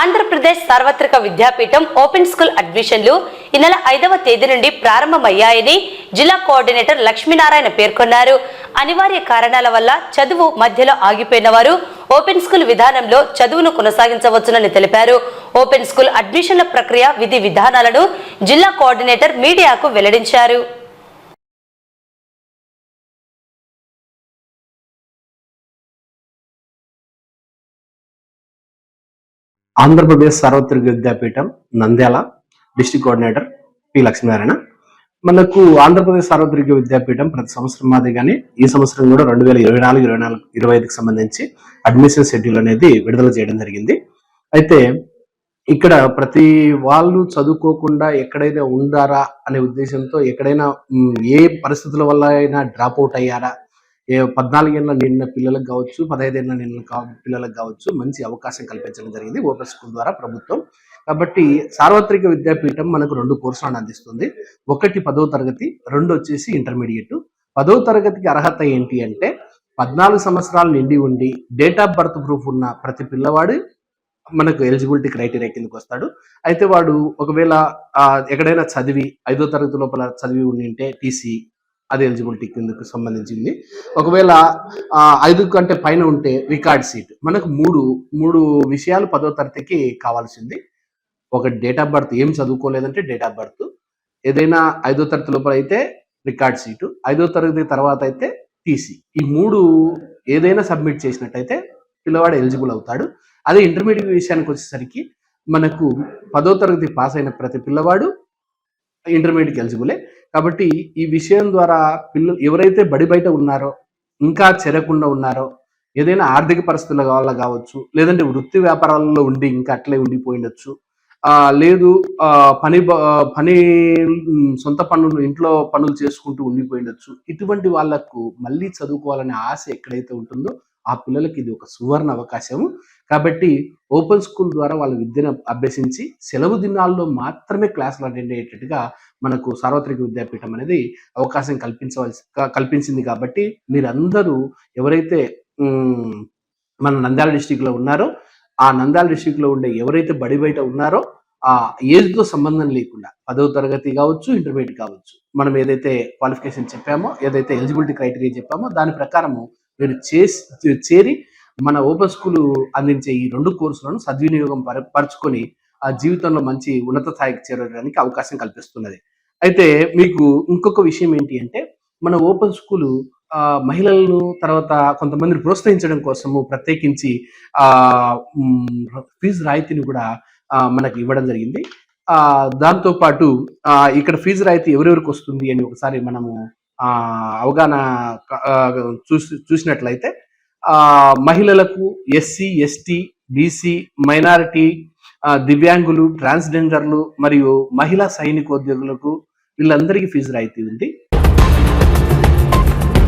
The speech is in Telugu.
ఆంధ్రప్రదేశ్ సార్వత్రిక విద్యాపీఠం ఓపెన్ స్కూల్ అడ్మిషన్లు ఈ నెల ఐదవ తేదీ నుండి ప్రారంభమయ్యాయని జిల్లా కోఆర్డినేటర్ లక్ష్మీనారాయణ పేర్కొన్నారు. అనివార్య కారణాల వల్ల చదువు మధ్యలో ఆగిపోయిన వారు ఓపెన్ స్కూల్ విధానంలో చదువును కొనసాగించవచ్చునని తెలిపారు. ఓపెన్ స్కూల్ అడ్మిషన్ల ప్రక్రియ విధి విధానాలను జిల్లా కోఆర్డినేటర్ మీడియాకు వెల్లడించారు. ఆంధ్రప్రదేశ్ సార్వత్రిక విద్యాపీఠం Nandyal district coordinator P. Lakshminarayana. మనకు ఆంధ్రప్రదేశ్ సార్వత్రిక విద్యాపీఠం ప్రతి సంవత్సరం మాదిరిగానే ఈ సంవత్సరం కూడా రెండు వేల ఇరవై నాలుగు ఇరవై నాలుగు ఇరవై ఐదుకి సంబంధించి అడ్మిషన్ షెడ్యూల్ అనేది విడుదల చేయడం జరిగింది. అయితే ఇక్కడ ప్రతి వాళ్ళు చదువుకోకుండా ఎక్కడైనా ఉండారా అనే ఉద్దేశంతో ఎక్కడైనా ఏ పరిస్థితుల వల్ల అయినా డ్రాప్ అవుట్ అయ్యారా ఏ పద్నాలుగేళ్ళ నిండిన పిల్లలకు కావచ్చు పదహైదేళ్ళ నిండిన కా- పిల్లలకు కావచ్చు మంచి అవకాశం కల్పించడం జరిగింది ఓపెన్ స్కూల్ ద్వారా ప్రభుత్వం. కాబట్టి సార్వత్రిక విద్యాపీఠం మనకు రెండు కోర్సులను అందిస్తుంది. ఒకటి పదవ తరగతి రెండు వచ్చేసి ఇంటర్మీడియట్. పదవ తరగతికి అర్హత ఏంటి అంటే పద్నాలుగు సంవత్సరాలు నిండి ఉండి డేట్ ఆఫ్ బర్త్ ప్రూఫ్ ఉన్న ప్రతి పిల్లవాడు మనకు ఎలిజిబిలిటీ క్రైటీరియా కిందకి వస్తాడు. అయితే వాడు ఒకవేళ ఎక్కడైనా చదివి ఐదో తరగతి లోపల చదివి ఉండి ఉంటే టీసీ అది ఎలిజిబిలిటీ కిందకు సంబంధించింది. ఒకవేళ ఐదు కంటే పైన ఉంటే రికార్డ్ సీట్. మనకు మూడు మూడు విషయాలు పదో తరగతికి కావాల్సింది. ఒక డేట్ ఆఫ్ బర్త్ ఏం చదువుకోలేదంటే డేట్ ఆఫ్ బర్త్. ఏదైనా ఐదో తరగతి లోపల అయితే రికార్డ్ సీటు. ఐదో తరగతి తర్వాత అయితే టీసీ ఈ మూడు ఏదైనా సబ్మిట్ చేసినట్టయితే పిల్లవాడు ఎలిజిబుల్ అవుతాడు. అదే ఇంటర్మీడియట్ విషయానికి వచ్చేసరికి మనకు పదో తరగతి పాస్ అయిన ప్రతి పిల్లవాడు ఇంటర్మీడియట్కి ఎలిజిబులే. కాబట్టి ఈ విషయం ద్వారా పిల్లలు ఎవరైతే బడి బయట ఉన్నారో ఇంకా చేరకుండా ఉన్నారో ఏదైనా ఆర్థిక పరిస్థితుల వల్ల కావచ్చు లేదంటే వృత్తి వ్యాపారాలలో ఉండి ఇంకా అట్లే ఉండిపోయిండొచ్చు ఆ లేదు పని పని సొంత పనులు ఇంట్లో పనులు చేసుకుంటూ ఉండిపోయిండొచ్చు. ఇటువంటి వాళ్ళకు మళ్ళీ చదువుకోవాలనే ఆశ ఎక్కడైతే ఉంటుందో ఆ పిల్లలకి ఇది ఒక సువర్ణ అవకాశము. కాబట్టి ఓపెన్ స్కూల్ ద్వారా వాళ్ళ విద్యను అభ్యసించి సెలవు దినాల్లో మాత్రమే క్లాసులు అటెండ్ అయ్యేటట్టుగా మనకు సార్వత్రిక విద్యాపీఠం అనేది అవకాశం కల్పించవలసి కల్పించింది కాబట్టి మీరందరూ ఎవరైతే మన నంద్యాల డిస్టిక్లో ఉన్నారో ఆ నంద్యాల డిస్టిక్లో ఉండే ఎవరైతే బడి బయట ఉన్నారో ఆ ఏజ్తో సంబంధం లేకుండా పదవ తరగతి కావచ్చు ఇంటర్మీడియట్ కావచ్చు మనం ఏదైతే క్వాలిఫికేషన్ చెప్పామో ఏదైతే ఎలిజిబిలిటీ క్రైటీరియా చెప్పామో దాని ప్రకారము మీరు చేసి చేరి మన ఓపెన్ స్కూల్ అందించే ఈ రెండు కోర్సులను సద్వినియోగం పరచుకొని ఆ జీవితంలో మంచి ఉన్నత స్థాయికి చేరడానికి అవకాశం కల్పిస్తున్నది. అయితే మీకు ఇంకొక విషయం ఏంటి అంటే మన ఓపెన్ స్కూల్ ఆ, మహిళలను తర్వాత కొంతమందిని ప్రోత్సహించడం కోసము ప్రత్యేకించి ఆ ఫీజు రాయితీని కూడా ఆ, మనకి ఇవ్వడం జరిగింది. ఆ దాంతో పాటు ఆ, ఇక్కడ ఫీజు రాయితీ ఎవరెవరికి వస్తుంది అని ఒకసారి మనము ఆ అవగాహన చూసి చూసినట్లయితే మహిళలకు ఎస్సీ ఎస్టీ బీసీ మైనారిటీ దివ్యాంగులు ట్రాన్స్జెండర్లు మరియు మహిళా సైనికోద్యోగులకు వీళ్ళందరికీ ఫీజు రాయితీ ఉంది.